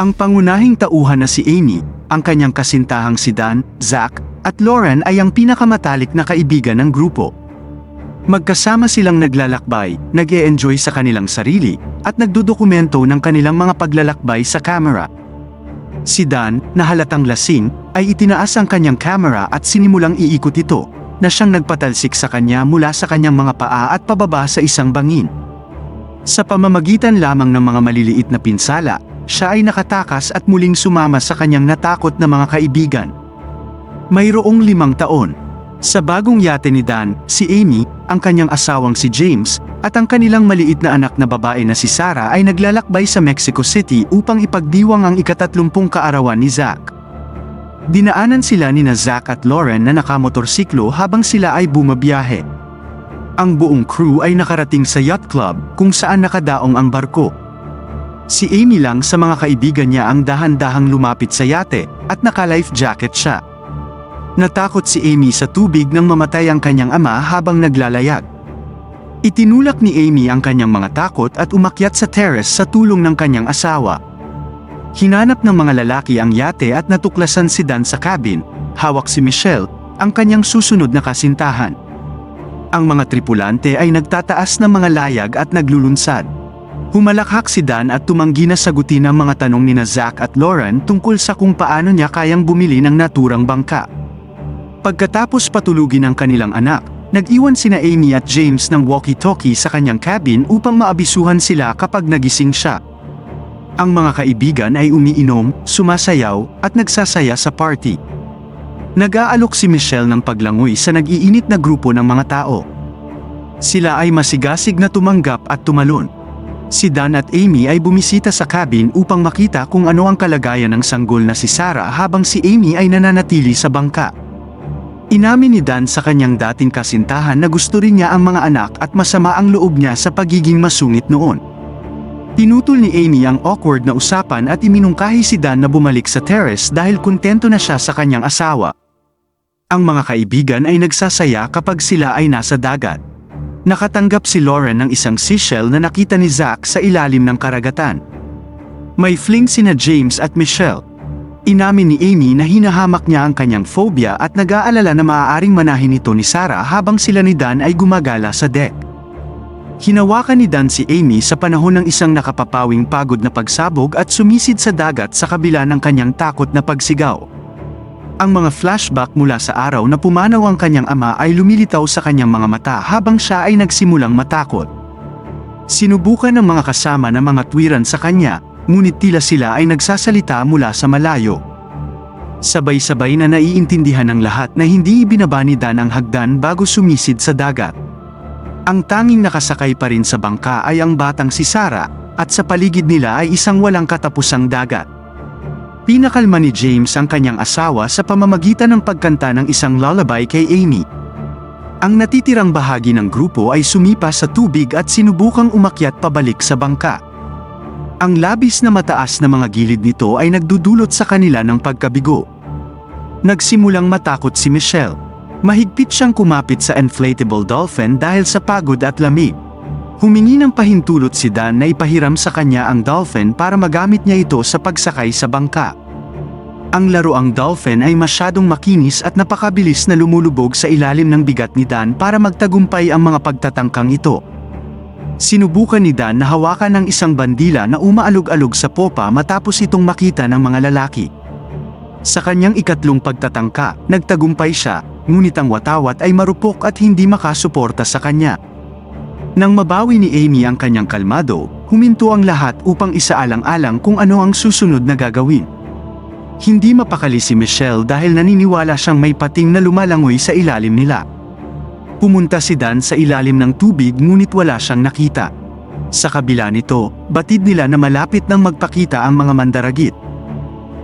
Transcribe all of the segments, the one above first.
Ang pangunahing tauhan na si Amy, ang kanyang kasintahang si Dan, Zach, at Lauren ay ang pinakamatalik na kaibigan ng grupo. Magkasama silang naglalakbay, nag enjoy sa kanilang sarili, at nagdudokumento ng kanilang mga paglalakbay sa camera. Si Dan, na halatang lasing, ay itinaas ang kanyang camera at sinimulang iikot ito, na siyang nagpatalsik sa kanya mula sa kanyang mga paa at pababa sa isang bangin. Sa pamamagitan lamang ng mga maliliit na pinsala, siya ay nakatakas at muling sumama sa kanyang natakot na mga kaibigan. Mayroong limang taon. Sa bagong yate ni Dan, si Amy, ang kanyang asawang si James, at ang kanilang maliit na anak na babae na si Sarah ay naglalakbay sa Mexico City upang ipagdiwang ang ikatatlumpung kaarawan ni Zach. Dinaanan sila ni na Zach at Lauren na nakamotorsiklo habang sila ay bumabiyahe. Ang buong crew ay nakarating sa yacht club kung saan nakadaong ang barko. Si Amy lang sa mga kaibigan niya ang dahan-dahang lumapit sa yate at naka-life jacket siya. Natakot si Amy sa tubig nang mamatay ang kanyang ama habang naglalayag. Itinulak ni Amy ang kanyang mga takot at umakyat sa terrace sa tulong ng kanyang asawa. Hinanap ng mga lalaki ang yate at natuklasan si Dan sa cabin, hawak si Michelle, ang kanyang susunod na kasintahan. Ang mga tripulante ay nagtataas ng mga layag at naglulunsad. Humalakhak si Dan at tumanggi na sagutin ang mga tanong ni na Zach at Lauren tungkol sa kung paano niya kayang bumili ng naturang bangka. Pagkatapos patulugin ang kanilang anak, nag-iwan sina Amy at James ng walkie-talkie sa kanyang cabin upang maabisuhan sila kapag nagising siya. Ang mga kaibigan ay umiinom, sumasayaw, at nagsasaya sa party. Nag-aalok si Michelle ng paglangoy sa nag-iinit na grupo ng mga tao. Sila ay masigasig na tumanggap at tumalon. Si Dan at Amy ay bumisita sa cabin upang makita kung ano ang kalagayan ng sanggol na si Sarah habang si Amy ay nananatili sa bangka. Inamin ni Dan sa kanyang dating kasintahan na gusto rin niya ang mga anak at masama ang loob niya sa pagiging masungit noon. Tinutol ni Amy ang awkward na usapan at iminungkahi si Dan na bumalik sa terrace dahil kontento na siya sa kanyang asawa. Ang mga kaibigan ay nagsasaya kapag sila ay nasa dagat. Nakatanggap si Lauren ng isang seashell na nakita ni Zach sa ilalim ng karagatan. May fling sina James at Michelle. Inamin ni Amy na hinahamak niya ang kanyang phobia at nag-aalala na maaaring manahin ito ni Sarah habang sila ni Dan ay gumagala sa deck. Hinawakan ni Dan si Amy sa panahon ng isang nakapapawing pagod na pagsabog at sumisid sa dagat sa kabila ng kanyang takot na pagsigaw. Ang mga flashback mula sa araw na pumanaw ang kanyang ama ay lumilitaw sa kanyang mga mata habang siya ay nagsimulang matakot. Sinubukan ng mga kasama na mga tuwiran sa kanya, ngunit tila sila ay nagsasalita mula sa malayo. Sabay-sabay na naiintindihan ng lahat na hindi ibinaba ni Dan ang hagdan bago sumisid sa dagat. Ang tanging nakasakay pa rin sa bangka ay ang batang si Sarah, at sa paligid nila ay isang walang katapusang dagat. Pinakalma ni James ang kanyang asawa sa pamamagitan ng pagkanta ng isang lullaby kay Amy. Ang natitirang bahagi ng grupo ay sumipa sa tubig at sinubukang umakyat pabalik sa bangka. Ang labis na mataas na mga gilid nito ay nagdudulot sa kanila ng pagkabigo. Nagsimulang matakot si Michelle. Mahigpit siyang kumapit sa inflatable dolphin dahil sa pagod at lamig. Humingi ng pahintulot si Dan na ipahiram sa kanya ang dolphin para magamit niya ito sa pagsakay sa bangka. Ang laruang dolphin ay masyadong makinis at napakabilis na lumulubog sa ilalim ng bigat ni Dan para magtagumpay ang mga pagtatangkang ito. Sinubukan ni Dan na hawakan ng isang bandila na umaalog-alog sa popa matapos itong makita ng mga lalaki. Sa kanyang ikatlong pagtatangka, nagtagumpay siya, ngunit ang watawat ay marupok at hindi makasuporta sa kanya. Nang mabawi ni Amy ang kanyang kalmado, huminto ang lahat upang isaalang-alang kung ano ang susunod na gagawin. Hindi mapakali si Michelle dahil naniniwala siyang may pating na lumalangoy sa ilalim nila. Pumunta si Dan sa ilalim ng tubig ngunit wala siyang nakita. Sa kabila nito, batid nila na malapit nang magpakita ang mga mandaragit.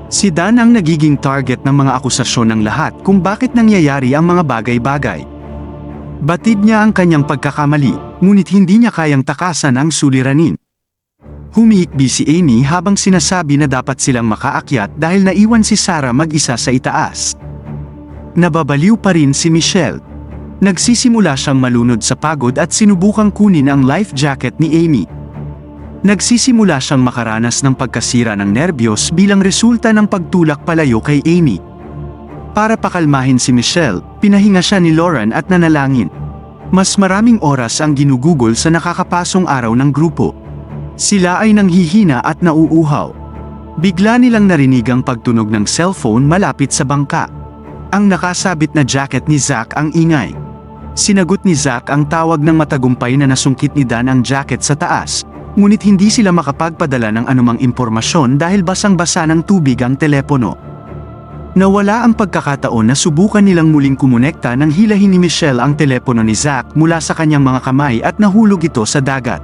Si Dan ang nagiging target ng mga akusasyon ng lahat kung bakit nangyayari ang mga bagay-bagay. Batid niya ang kanyang pagkakamali, ngunit hindi niya kayang takasan ang suliranin. Humihikbi si Amy habang sinasabi na dapat silang makaakyat dahil naiwan si Sarah mag-isa sa itaas. Nababaliw pa rin si Michelle. Nagsisimula siyang malunod sa pagod at sinubukang kunin ang life jacket ni Amy. Nagsisimula siyang makaranas ng pagkasira ng nerbiyos bilang resulta ng pagtulak palayo kay Amy. Para pakalmahin si Michelle, pinahinga siya ni Lauren at nanalangin. Mas maraming oras ang ginugugol sa nakakapasong araw ng grupo. Sila ay nanghihina at nauuhaw. Bigla nilang narinig ang pagtunog ng cellphone malapit sa bangka. Ang nakasabit na jacket ni Zack ang ingay. Sinagot ni Zack ang tawag ng matagumpay na nasungkit ni Dan ang jacket sa taas, ngunit hindi sila makapagpadala ng anumang impormasyon dahil basang-basa ng tubig ang telepono. Nawala ang pagkakataon na subukan nilang muling kumonekta nang hilahin ni Michelle ang telepono ni Zack mula sa kanyang mga kamay at nahulog ito sa dagat.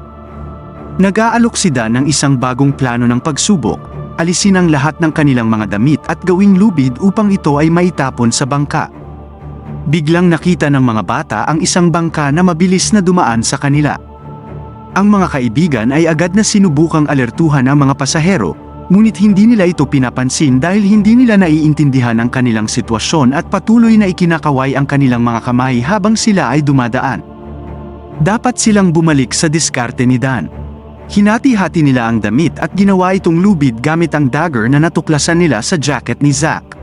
Nag-aalok si Dan ng isang bagong plano ng pagsubok, alisin ang lahat ng kanilang mga damit at gawing lubid upang ito ay maitapon sa bangka. Biglang nakita ng mga bata ang isang bangka na mabilis na dumaan sa kanila. Ang mga kaibigan ay agad na sinubukang alertuhan ang mga pasahero, ngunit hindi nila ito pinapansin dahil hindi nila naiintindihan ang kanilang sitwasyon at patuloy na ikinakaway ang kanilang mga kamay habang sila ay dumadaan. Dapat silang bumalik sa diskarte ni Dan. Hinati-hati nila ang damit at ginawa itong lubid gamit ang dagger na natuklasan nila sa jacket ni Zack.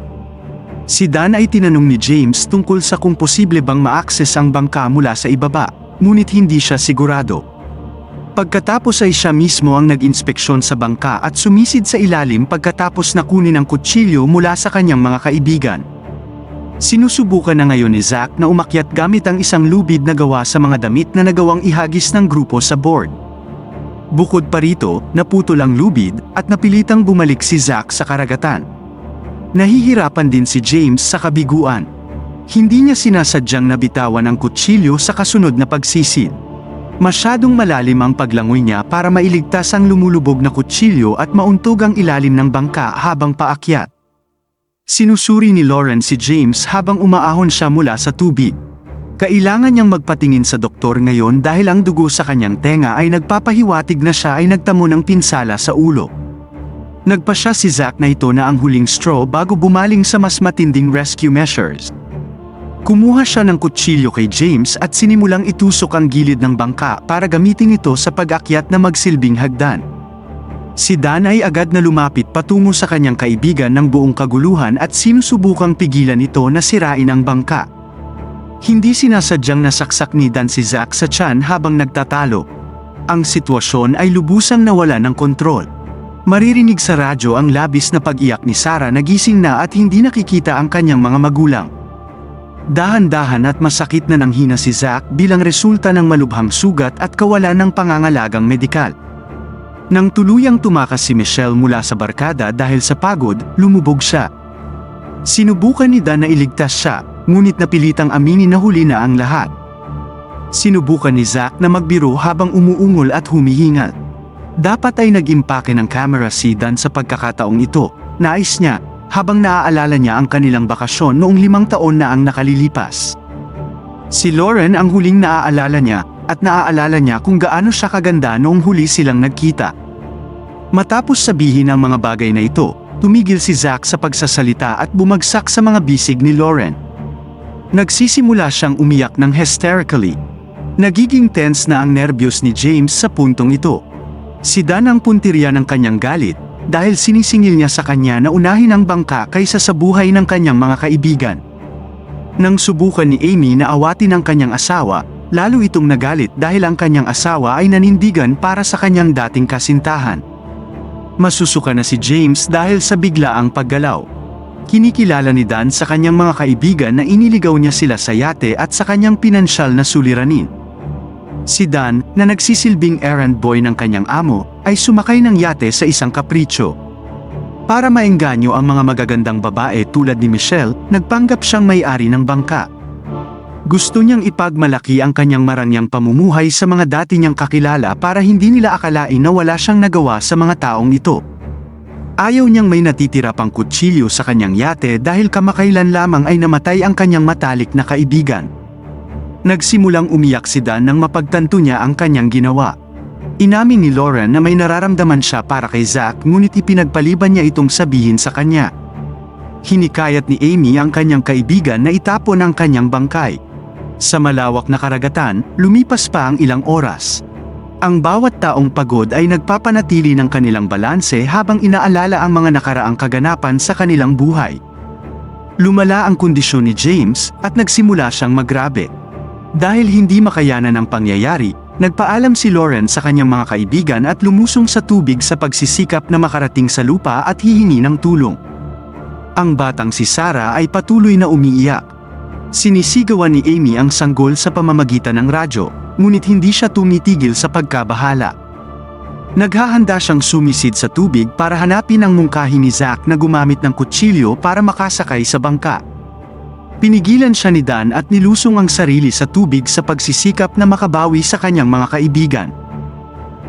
Si Dan ay tinanong ni James tungkol sa kung posible bang ma-access ang bangka mula sa ibaba, ngunit hindi siya sigurado. Pagkatapos ay siya mismo ang nag-inspeksyon sa bangka at sumisid sa ilalim pagkatapos na kunin ang kutsilyo mula sa kanyang mga kaibigan. Sinusubukan na ngayon ni Zack na umakyat gamit ang isang lubid na gawa sa mga damit na nagawang ihagis ng grupo sa board. Bukod pa rito, naputol ang lubid at napilitang bumalik si Zack sa karagatan. Nahihirapan din si James sa kabiguan. Hindi niya sinasadyang nabitawan ang kutsilyo sa kasunod na pagsisid. Masyadong malalim ang paglangoy niya para mailigtas ang lumulubog na kutsilyo at mauntog ang ilalim ng bangka habang paakyat. Sinusuri ni Lauren si James habang umaahon siya mula sa tubig. Kailangan niyang magpatingin sa doktor ngayon dahil ang dugo sa kanyang tenga ay nagpapahiwatig na siya ay nagtamo ng pinsala sa ulo. Nagpa siya si Zack na ito na ang huling straw bago bumaling sa mas matinding rescue measures. Kumuha siya ng kutsilyo kay James at sinimulang itusok ang gilid ng bangka para gamitin ito sa pag-akyat na magsilbing hagdan. Si Dan ay agad na lumapit patungo sa kanyang kaibigan ng buong kaguluhan at sinusubukang pigilan ito na sirain ang bangka. Hindi sinasadyang nasaksak ni Dan si Zack sa tiyan habang nagtatalo. Ang sitwasyon ay lubusang nawala ng kontrol. Maririnig sa radyo ang labis na pag-iyak ni Sarah na gising na at hindi nakikita ang kanyang mga magulang. Dahan-dahan at masakit na nanghina si Zack bilang resulta ng malubhang sugat at kawalan ng pangangalagang medikal. Nang tuluyang tumakas si Michelle mula sa barkada dahil sa pagod, lumubog siya. Sinubukan ni Dan na iligtas siya, ngunit napilitang aminin na huli na ang lahat. Sinubukan ni Zack na magbiro habang umuungol at humihingal. Dapat ay nag-impake ng camera si Dan sa pagkakataong ito, nais niya, habang naaalala niya ang kanilang bakasyon noong limang taon na ang nakalilipas. Si Lauren ang huling naaalala niya, at naaalala niya kung gaano siya kaganda noong huli silang nagkita. Matapos sabihin ang mga bagay na ito, tumigil si Zack sa pagsasalita at bumagsak sa mga bisig ni Lauren. Nagsisimula siyang umiyak ng hysterically. Nagiging tense na ang nervyos ni James sa puntong ito. Si Dan ang puntirya ng kanyang galit, dahil sinisingil niya sa kanya na unahin ang bangka kaysa sa buhay ng kanyang mga kaibigan. Nang subukan ni Amy na awatin ang kanyang asawa, lalo itong nagalit dahil ang kanyang asawa ay nanindigan para sa kanyang dating kasintahan. Masusuka na si James dahil sa biglaang paggalaw. Kinikilala ni Dan sa kanyang mga kaibigan na iniligaw niya sila sa yate at sa kanyang pinansyal na suliranin. Si Dan, na nagsisilbing errand boy ng kanyang amo, ay sumakay ng yate sa isang kapritsyo. Para maengganyo ang mga magagandang babae tulad ni Michelle, nagpanggap siyang may-ari ng bangka. Gusto niyang ipagmalaki ang kanyang marangyang pamumuhay sa mga dati niyang kakilala para hindi nila akalain na wala siyang nagawa sa mga taong ito. Ayaw niyang may natitira pang kutsilyo sa kanyang yate dahil kamakailan lamang ay namatay ang kanyang matalik na kaibigan. Nagsimulang umiyak si Dan nang mapagtanto niya ang kanyang ginawa. Inamin ni Lauren na may nararamdaman siya para kay Zack ngunit ipinagpaliban niya itong sabihin sa kanya. Hinikayat ni Amy ang kanyang kaibigan na itapon ang kanyang bangkay. Sa malawak na karagatan, lumipas pa ang ilang oras. Ang bawat taong pagod ay nagpapanatili ng kanilang balanse habang inaalala ang mga nakaraang kaganapan sa kanilang buhay. Lumala ang kondisyon ni James at nagsimula siyang magrabe. Dahil hindi makayanan ang pangyayari, nagpaalam si Lauren sa kanyang mga kaibigan at lumusong sa tubig sa pagsisikap na makarating sa lupa at hihingi ng tulong. Ang batang si Sarah ay patuloy na umiiyak. Sinisigawan ni Amy ang sanggol sa pamamagitan ng radyo, ngunit hindi siya tumitigil sa pagkabahala. Naghahanda siyang sumisid sa tubig para hanapin ang mungkahi ni Zack na gumamit ng kutsilyo para makasakay sa bangka. Pinigilan siya ni Dan at nilusong ang sarili sa tubig sa pagsisikap na makabawi sa kanyang mga kaibigan.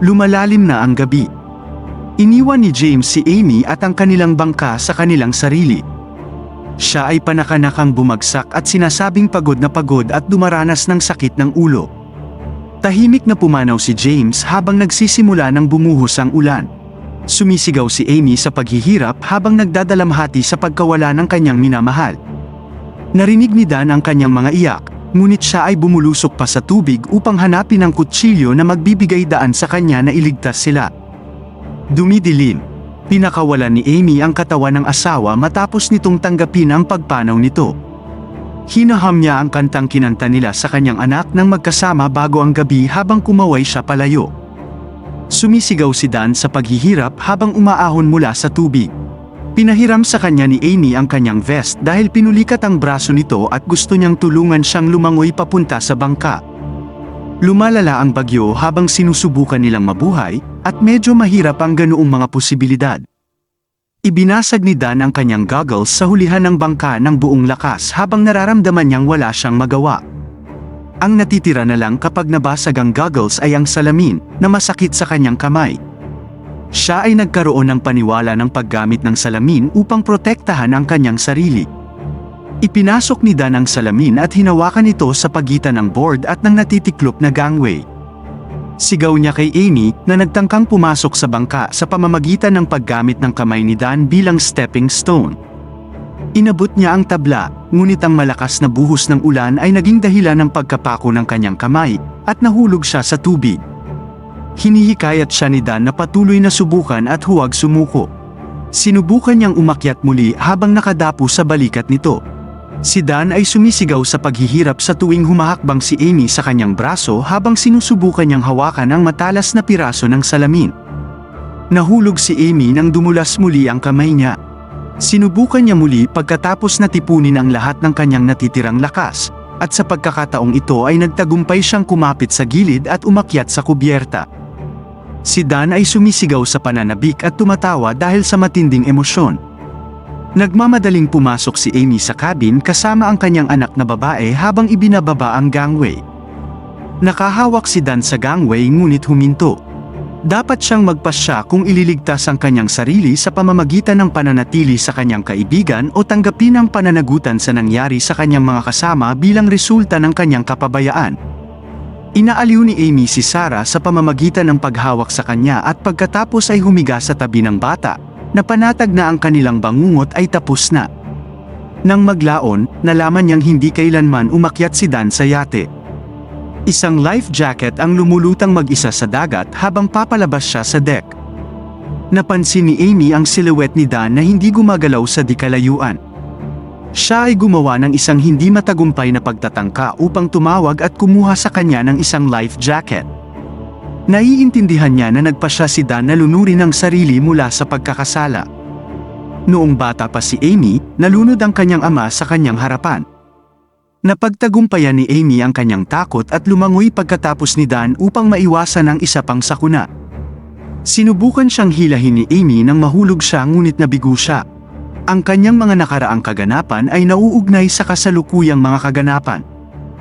Lumalalim na ang gabi. Iniwan ni James si Amy at ang kanilang bangka sa kanilang sarili. Siya ay panakanakang bumagsak at sinasabing pagod na pagod at dumaranas ng sakit ng ulo. Tahimik na pumanaw si James habang nagsisimula ng bumuhos ang ulan. Sumisigaw si Amy sa paghihirap habang nagdadalamhati sa pagkawala ng kanyang minamahal. Narinig ni Dan ang kanyang mga iyak, ngunit siya ay bumulusok pa sa tubig upang hanapin ang kutsilyo na magbibigay daan sa kanya na iligtas sila. Dumidilim. Pinakawalan ni Amy ang katawan ng asawa matapos nitong tanggapin ang pagpanaw nito. Hinaham niya ang kantang kinanta nila sa kanyang anak nang magkasama bago ang gabi habang kumaway siya palayo. Sumisigaw si Dan sa paghihirap habang umaahon mula sa tubig. Pinahiram sa kanya ni Amy ang kanyang vest dahil pinulikat ang braso nito at gusto niyang tulungan siyang lumangoy papunta sa bangka. Lumalala ang bagyo habang sinusubukan nilang mabuhay at medyo mahirap ang ganoong mga posibilidad. Ibinasag ni Dan ang kanyang goggles sa hulihan ng bangka ng buong lakas habang nararamdaman niyang wala siyang magawa. Ang natitira na lang kapag nabasag ang goggles ay ang salamin na masakit sa kanyang kamay. Siya ay nagkaroon ng paniwala ng paggamit ng salamin upang protektahan ang kanyang sarili. Ipinasok ni Dan ang salamin at hinawakan ito sa pagitan ng board at ng natitiklop na gangway. Sigaw niya kay Amy na nagtangkang pumasok sa bangka sa pamamagitan ng paggamit ng kamay ni Dan bilang stepping stone. Inabot niya ang tabla, ngunit ang malakas na buhos ng ulan ay naging dahilan ng pagkapako ng kanyang kamay, at nahulog siya sa tubig. Hinihikayat siya ni Dan na patuloy na subukan at huwag sumuko. Sinubukan niyang umakyat muli habang nakadapo sa balikat nito. Si Dan ay sumisigaw sa paghihirap sa tuwing humahakbang si Amy sa kanyang braso habang sinusubukan niyang hawakan ang matalas na piraso ng salamin. Nahulog si Amy nang dumulas muli ang kamay niya. Sinubukan niya muli pagkatapos na tipunin ang lahat ng kanyang natitirang lakas, at sa pagkakataong ito ay nagtagumpay siyang kumapit sa gilid at umakyat sa kubyerta. Si Dan ay sumisigaw sa pananabik at tumatawa dahil sa matinding emosyon. Nagmamadaling pumasok si Amy sa cabin kasama ang kanyang anak na babae habang ibinababa ang gangway. Nakahawak si Dan sa gangway ngunit huminto. Dapat siyang magpasya kung ililigtas ang kanyang sarili sa pamamagitan ng pananatili sa kanyang kaibigan o tanggapin ang pananagutan sa nangyari sa kanyang mga kasama bilang resulta ng kanyang kapabayaan. Inaaliw ni Amy si Sarah sa pamamagitan ng paghawak sa kanya at pagkatapos ay humiga sa tabi ng bata, na panatag na ang kanilang bangungot ay tapos na. Nang maglaon, nalaman niyang hindi kailanman umakyat si Dan sa yate. Isang life jacket ang lumulutang mag-isa sa dagat habang papalabas siya sa deck. Napansin ni Amy ang silhouette ni Dan na hindi gumagalaw sa dikalayuan. Siya ay gumawa ng isang hindi matagumpay na pagtatangka upang tumawag at kumuha sa kanya ng isang life jacket. Naiintindihan niya na nagpa siya si Dan na lunurin ang sarili mula sa pagkakasala. Noong bata pa si Amy, nalunod ang kanyang ama sa kanyang harapan. Napagtagumpayan ni Amy ang kanyang takot at lumangoy pagkatapos ni Dan upang maiwasan ang isa pang sakuna. Sinubukan siyang hilahin ni Amy nang mahulog siya ngunit nabigo siya. Ang kanyang mga nakaraang kaganapan ay nauugnay sa kasalukuyang mga kaganapan.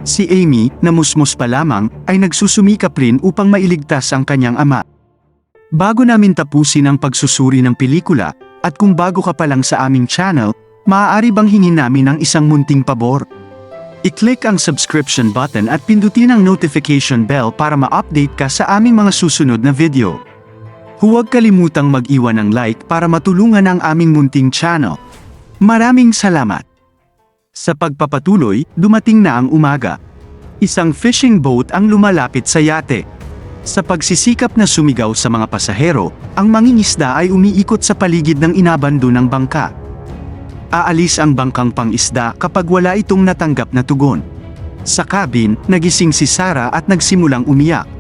Si Amy, na musmos pa lamang, ay nagsusumikap rin upang mailigtas ang kanyang ama. Bago namin tapusin ang pagsusuri ng pelikula, at kung bago ka pa lang sa aming channel, maaari bang hingin namin ng isang munting pabor? I-click ang subscription button at pindutin ang notification bell para ma-update ka sa aming mga susunod na video. Huwag kalimutang mag-iwan ng like para matulungan ang aming munting channel. Maraming salamat! Sa pagpapatuloy, dumating na ang umaga. Isang fishing boat ang lumalapit sa yate. Sa pagsisikap na sumigaw sa mga pasahero, ang mangingisda ay umiikot sa paligid ng inabando ng bangka. Aalis ang bangkang pangisda kapag wala itong natanggap na tugon. Sa cabin, nagising si Sarah at nagsimulang umiyak.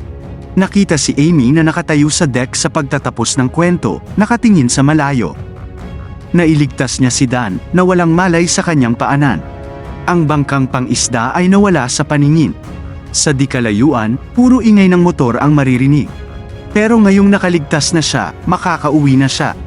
Nakita si Amy na nakatayo sa deck sa pagtatapos ng kwento, nakatingin sa malayo. Nailigtas niya si Dan na walang malay sa kanyang paanan. Ang bangkang pangisda ay nawala sa paningin. Sa di kalayuan, puro ingay ng motor ang maririnig. Pero ngayong nakaligtas na siya, makakauwi na siya.